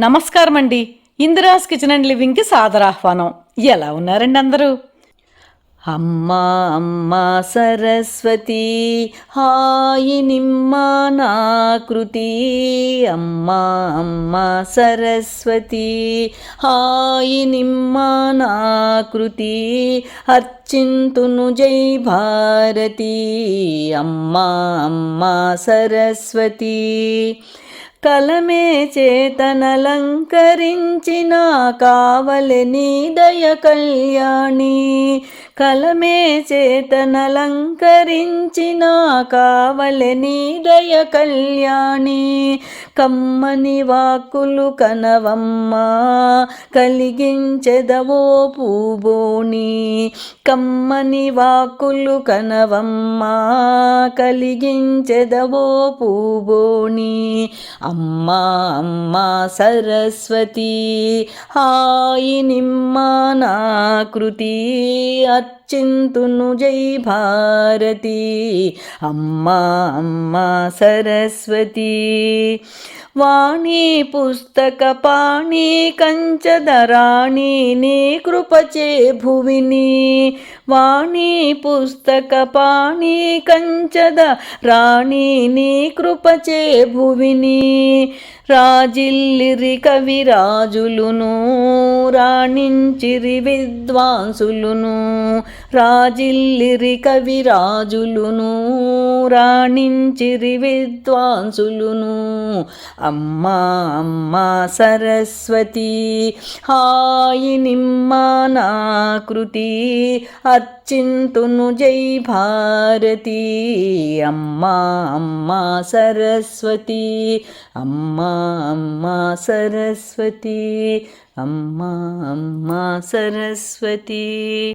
నమస్కారం అండి Indira's kitchen and లివింగ్కి సాదరాహ్వానం. ఎలా ఉన్నారండి అందరూ? అమ్మా అమ్మా సరస్వతి హాయి నిమ్మా నాకృతి. అమ్మా అమ్మా సరస్వతి హాయి నిమ్మా నాకృతి. అర్చింతును జై భారతి. అమ్మా అమ్మా సరస్వతి. కలమే చేతనలంకరించిన కావలని దయ కళ్యాణి. కలమే చేతనలంకరించిన కావలె దయ కళ్యాణి. కమ్మని వాకులు కనవమ్మా కలిగించెదవో పూబోని. కమ్మని వాకులు కనవమ్మా కలిగించెదవో పూబోని. అమ్మా అమ్మా సరస్వతి హాయి నిమ్మ నాకృతి అర్చింతును జై భారతి. అమ్మా అమ్మా సరస్వతి. వాణి పుస్తక పాణి కంచదరాణి నీ కృపచే భువిని వాణి పుస్తక పాణి కంచద రాణి నీ కృపచే భువిని రాజిల్లిరి కవిరాజులును రాణించిరి విద్వాంసులును. రాజిల్లిరి కవిరాజులును రాణించిరి విద్వాంసులును. అమ్మా అమ్మా సరస్వతి హాయి నిమ్మ నాకృతి అచ్చింతును జై భారతి. అమ్మా అమ్మా సరస్వతి అమ్మా అమ్మా సరస్వతి అమ్మా అమ్మా సరస్వతి.